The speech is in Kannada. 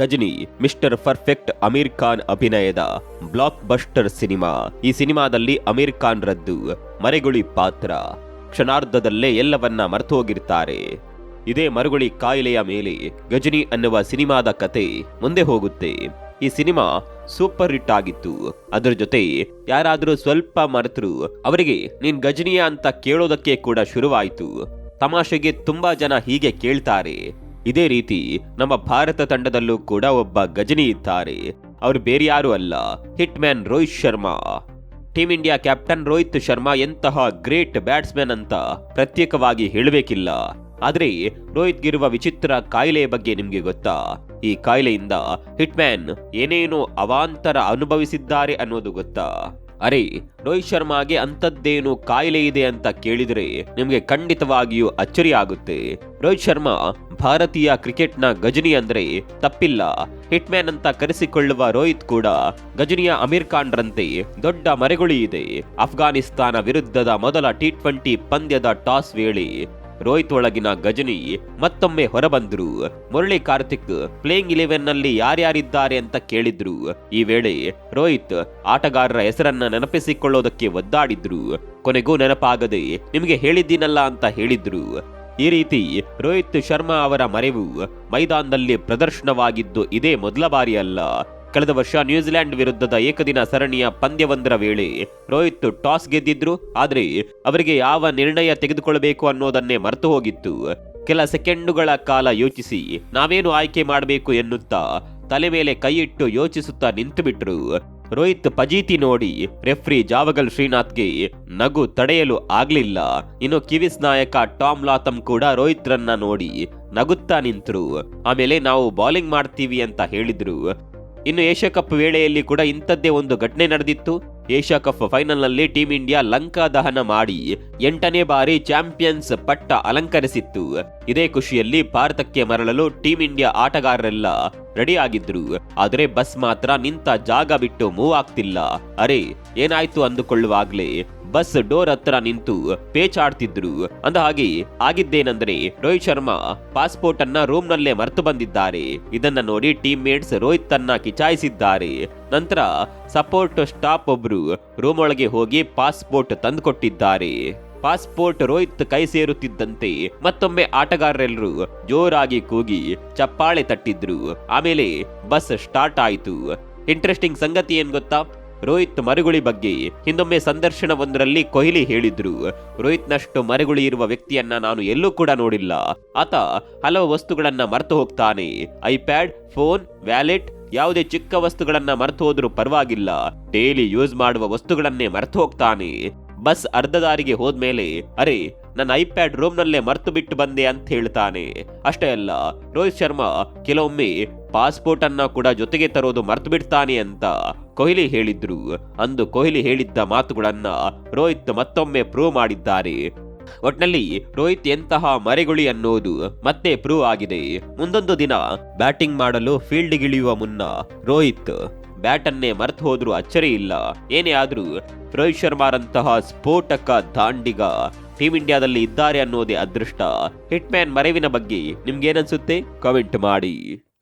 ಗಜನಿ, ಮಿಸ್ಟರ್ ಪರ್ಫೆಕ್ಟ್ ಅಮೀರ್ ಖಾನ್ ಅಭಿನಯದ ಬ್ಲಾಕ್ ಬಸ್ಟರ್ ಸಿನಿಮಾ. ಈ ಸಿನಿಮಾದಲ್ಲಿ ಅಮೀರ್ ಖಾನ್ ರದ್ದು. ಮರೆಗುಳಿ ಪಾತ್ರ. ಕ್ಷಣಾರ್ಧದಲ್ಲೇ ಎಲ್ಲವನ್ನ ಮರೆತೋಗಿರ್ತಾರೆ ಇದೇ ಮರುಗುಳಿ ಕಾಯಿಲೆಯ ಮೇಲೆ ಗಜನಿ ಅನ್ನುವ ಸಿನಿಮಾದ ಕತೆ ಮುಂದೆ ಹೋಗುತ್ತೆ. ಈ ಸಿನಿಮಾ ಸೂಪರ್ ಹಿಟ್ ಆಗಿತ್ತು. ಅದರ ಜೊತೆ ಯಾರಾದರೂ ಸ್ವಲ್ಪ ಮರೆತರು, ಅವರಿಗೆ ನೀನ್ ಗಜನಿಯ ಅಂತ ಕೇಳೋದಕ್ಕೆ ಕೂಡ ಶುರುವಾಯಿತು. ತಮಾಷೆಗೆ ತುಂಬಾ ಜನ ಹೀಗೆ ಕೇಳ್ತಾರೆ. ಇದೇ ರೀತಿ ನಮ್ಮ ಭಾರತ ತಂಡದಲ್ಲೂ ಕೂಡ ಒಬ್ಬ ಗಜನಿ ಇದ್ದಾರೆ. ಅವರು ಬೇರ್ಯಾರು ಅಲ್ಲ hitman Rohit Sharma. Team India captain Rohit Sharma ಎಂತಹ ಗ್ರೇಟ್ ಬ್ಯಾಟ್ಸ್ಮನ್ ಅಂತ ಪ್ರತ್ಯೇಕವಾಗಿ ಹೇಳಬೇಕಿಲ್ಲ. ಆದರೆ ರೋಹಿತ್ಗಿರುವ ವಿಚಿತ್ರ ಕಾಯಿಲೆಯ ಬಗ್ಗೆ ನಿಮಗೆ ಗೊತ್ತಾ? ಈ ಕಾಯಿಲೆಯಿಂದ ಹಿಟ್ಮ್ಯಾನ್ ಏನೇನು ಅವಾಂತರ ಅನುಭವಿಸಿದ್ದಾರೆ ಅನ್ನೋದು ಗೊತ್ತಾ? ಅರೆ, ರೋಹಿತ್ ಶರ್ಮಾಗೆ ಅಂಥದ್ದೇನು ಕಾಯಿಲೆ ಇದೆ ಅಂತ ಕೇಳಿದ್ರೆ ನಿಮಗೆ ಖಂಡಿತವಾಗಿಯೂ ಅಚ್ಚರಿ ಆಗುತ್ತೆ. ರೋಹಿತ್ ಶರ್ಮಾ ಭಾರತೀಯ ಕ್ರಿಕೆಟ್ನ ಗಜನಿ ಅಂದ್ರೆ ತಪ್ಪಿಲ್ಲ. ಹಿಟ್ಮ್ಯಾನ್ ಅಂತ ಕರೆಸಿಕೊಳ್ಳುವ ರೋಹಿತ್ ಕೂಡ ಗಜನಿಯ ಅಮೀರ್ ಖಾನ್ ರಂತೆ ದೊಡ್ಡ ಮರೆಗುಳಿ ಇದೆ. ಅಫ್ಘಾನಿಸ್ತಾನ ವಿರುದ್ಧದ ಮೊದಲ ಟಿ ಟ್ವೆಂಟಿ ಪಂದ್ಯದ ಟಾಸ್ ವೇಳೆ ರೋಹಿತ್ ಒಳಗಿನ ಗಜನಿ ಮತ್ತೊಮ್ಮೆ ಹೊರಬಂದ್ರು. ಮುರಳಿ ಕಾರ್ತಿಕ್ ಪ್ಲೇಯಿಂಗ್ ಇಲೆವೆನ್ನಲ್ಲಿ ಯಾರ್ಯಾರಿದ್ದಾರೆ ಅಂತ ಕೇಳಿದ್ರು. ಈ ವೇಳೆ ರೋಹಿತ್ ಆಟಗಾರರ ಹೆಸರನ್ನ ನೆನಪಿಸಿಕೊಳ್ಳೋದಕ್ಕೆ ಒದ್ದಾಡಿದ್ರು. ಕೊನೆಗೂ ನೆನಪಾಗದೆ, ನಿಮಗೆ ಹೇಳಿದ್ದೀನಲ್ಲ ಅಂತ ಹೇಳಿದ್ರು. ಈ ರೀತಿ ರೋಹಿತ್ ಶರ್ಮಾ ಅವರ ಮರೆವು ಮೈದಾನದಲ್ಲಿ ಪ್ರದರ್ಶನವಾಗಿದ್ದು ಇದೇ ಮೊದಲ ಬಾರಿ ಅಲ್ಲ ಕಳೆದ ವರ್ಷ ನ್ಯೂಜಿಲೆಂಡ್ ವಿರುದ್ಧದ ಏಕದಿನ ಸರಣಿಯ ಪಂದ್ಯವೊಂದರ ವೇಳೆ ರೋಹಿತ್ ಟಾಸ್ ಗೆದ್ದಿದ್ರು, ಆದರೆ ಅವರಿಗೆ ಯಾವ ನಿರ್ಣಯ ತೆಗೆದುಕೊಳ್ಳಬೇಕು ಅನ್ನೋದನ್ನೇ ಮರೆತು ಹೋಗಿತ್ತು. ಕೆಲ ಸೆಕೆಂಡುಗಳ ಕಾಲ ಯೋಚಿಸಿ, ನಾವೇನು ಆಯ್ಕೆ ಮಾಡಬೇಕು ಎನ್ನುತ್ತಾ ತಲೆ ಮೇಲೆ ಕೈಯಿಟ್ಟು ಯೋಚಿಸುತ್ತಾ ನಿಂತು ಬಿಟ್ರು ರೋಹಿತ್ ಪಜೀತಿ ನೋಡಿ, ರೆಫ್ರಿ ಜಾವಗಲ್ ಶ್ರೀನಾಥ್ಗೆ ನಗು ತಡೆಯಲು ಆಗ್ಲಿಲ್ಲ. ಇನ್ನು ಕಿವಿಸ್ ನಾಯಕ ಟಾಮ್ ಲಾತಮ್ ಕೂಡ ರೋಹಿತ್ ರನ್ನ ನೋಡಿ ನಗುತ್ತಾ ನಿಂತರು. ಆಮೇಲೆ ನಾವು ಬೌಲಿಂಗ್ ಮಾಡ್ತೀವಿ ಅಂತ ಹೇಳಿದ್ರು. ಇನ್ನು ಏಷ್ಯಾ ಕಪ್ ವೇಳೆಯಲ್ಲಿ ಕೂಡ ಇಂಥದ್ದೇ ಒಂದು ಘಟನೆ ನಡೆದಿತ್ತು. ಏಷ್ಯಾ ಕಪ್ ಫೈನಲ್ನಲ್ಲಿ ಟೀಂ ಇಂಡಿಯಾ ಲಂಕಾ ದಹನ ಮಾಡಿ ಎಂಟನೇ ಬಾರಿ ಚಾಂಪಿಯನ್ಸ್ ಪಟ್ಟ ಅಲಂಕರಿಸಿತ್ತು. ಇದೇ ಖುಷಿಯಲ್ಲಿ ಭಾರತಕ್ಕೆ ಮರಳಲು ಟೀಂ ಇಂಡಿಯಾ ಆಟಗಾರರೆಲ್ಲ ರೆಡಿ ಆಗಿದ್ರು. ಆದರೆ ಬಸ್ ಮಾತ್ರ ನಿಂತ ಜಾಗ ಬಿಟ್ಟು ಮೂವ್ ಆಗ್ತಿಲ್ಲ. ಅರೆ, ಏನಾಯ್ತು ಅಂದುಕೊಳ್ಳುವಾಗ್ಲೇ? ಬಸ್ ಡೋರ್ ಹತ್ರ ನಿಂತು ಪೇಚಾಡ್ತಿದ್ರು. ಅಂದ ಹಾಗೆ ಆಗಿದ್ದೇನೆಂದ್ರೆ ರೋಹಿತ್ ಶರ್ಮಾ ಪಾಸ್ಪೋರ್ಟ್ ಅನ್ನ ರೂಮ್ ನಲ್ಲೇ ಮರೆತು ಬಂದಿದ್ದಾರೆ. ಇದನ್ನ ನೋಡಿ ಟೀಮ್ ಮೇಟ್ಸ್ ರೋಹಿತ್ ಅನ್ನ ಕಿಚಾಯಿಸಿದ್ದಾರೆ. ನಂತರ ಸಪೋರ್ಟ್ ಸ್ಟಾಪ್ ಒಬ್ರು ರೂಮ್ ಒಳಗೆ ಹೋಗಿ ಪಾಸ್ಪೋರ್ಟ್ ತಂದುಕೊಟ್ಟಿದ್ದಾರೆ. ಪಾಸ್ಪೋರ್ಟ್ ರೋಹಿತ್ ಕೈ ಸೇರುತ್ತಿದ್ದಂತೆ ಮತ್ತೊಮ್ಮೆ ಆಟಗಾರರೆಲ್ಲರೂ ಜೋರಾಗಿ ಕೂಗಿ ಚಪ್ಪಾಳೆ ತಟ್ಟಿದ್ರು. ಆಮೇಲೆ ಬಸ್ ಸ್ಟಾರ್ಟ್ ಆಯಿತು. ಇಂಟ್ರೆಸ್ಟಿಂಗ್ ಸಂಗತಿ ಏನ್ ಗೊತ್ತಾ? ರೋಹಿತ್ ಮರುಗುಳಿ ಬಗ್ಗೆ ಹಿಂದೊಮ್ಮೆ ಸಂದರ್ಶನವೊಂದರಲ್ಲಿ ಕೊಹ್ಲಿ ಹೇಳಿದ್ರು. ರೋಹಿತ್ನಷ್ಟು ಮರುಗುಳಿ ಇರುವ ವ್ಯಕ್ತಿಯನ್ನ ನಾನು ಎಲ್ಲೂ ಕೂಡ ನೋಡಿಲ್ಲ. ಆತ ಹಲವು ವಸ್ತುಗಳನ್ನ ಮರೆತು ಹೋಗ್ತಾನೆ. ಐಪ್ಯಾಡ್, ಫೋನ್, ವ್ಯಾಲೆಟ್ ಯಾವುದೇ ಚಿಕ್ಕ ವಸ್ತುಗಳನ್ನ ಮರೆತು ಹೋದ್ರೂ ಪರವಾಗಿಲ್ಲ. ಡೈಲಿ ಯೂಸ್ ಮಾಡುವ ವಸ್ತುಗಳನ್ನೇ ಮರೆತು ಹೋಗ್ತಾನೆ. ಬಸ್ ಅರ್ಧ ದಾರಿಗೆ ಹೋದ್ಮೇಲೆ, ಅರೆ, ನನ್ನ ಐಪ್ಯಾಡ್ ರೂಮ್ ನಲ್ಲೇ ಮರ್ತು ಬಿಟ್ಟು ಬಂದೆ ಅಂತ ಹೇಳ್ತಾನೆ. ಅಷ್ಟೇ ಅಲ್ಲ, ರೋಹಿತ್ ಶರ್ಮಾ ಕೆಲವೊಮ್ಮೆ ಪಾಸ್ಪೋರ್ಟ್ ಅನ್ನ ಕೂಡ ಜೊತೆಗೆ ತರೋದು ಮರ್ತು ಬಿಡ್ತಾನೆ ಅಂತ ಕೊಹ್ಲಿ ಹೇಳಿದ್ರು. ಅಂದು ಕೊಹ್ಲಿ ಹೇಳಿದ್ದ ಮಾತುಗಳನ್ನ ರೋಹಿತ್ ಮತ್ತೊಮ್ಮೆ ಪ್ರೂವ್ ಮಾಡಿದ್ದಾರೆ. ಒಟ್ನಲ್ಲಿ ರೋಹಿತ್ ಎಂತಹ ಮರೆಗುಳಿ ಅನ್ನೋದು ಮತ್ತೆ ಪ್ರೂವ್ ಆಗಿದೆ. ಮುಂದೊಂದು ದಿನ ಬ್ಯಾಟಿಂಗ್ ಮಾಡಲು ಫೀಲ್ಡ್ಗಿಳಿಯುವ ಮುನ್ನ ರೋಹಿತ್ ಬ್ಯಾಟ್ ಅನ್ನೇ ಮರೆತು ಹೋದ್ರೂ ಅಚ್ಚರಿ ಇಲ್ಲ. ಏನೇ ಆದ್ರೂ ರೋಹಿತ್ ಶರ್ಮಾರಂತಹ ಸ್ಫೋಟಕ ದಾಂಡಿಗ ಟೀಮ್ ಇಂಡಿಯಾದಲ್ಲಿ ಇದ್ದಾರೆ ಅನ್ನೋದೇ ಅದೃಷ್ಟ. ಹಿಟ್ ಮ್ಯಾನ್ ಮರೆವಿನ ಬಗ್ಗೆ ನಿಮ್ಗೇನನ್ಸುತ್ತೆ? ಕಮೆಂಟ್ ಮಾಡಿ.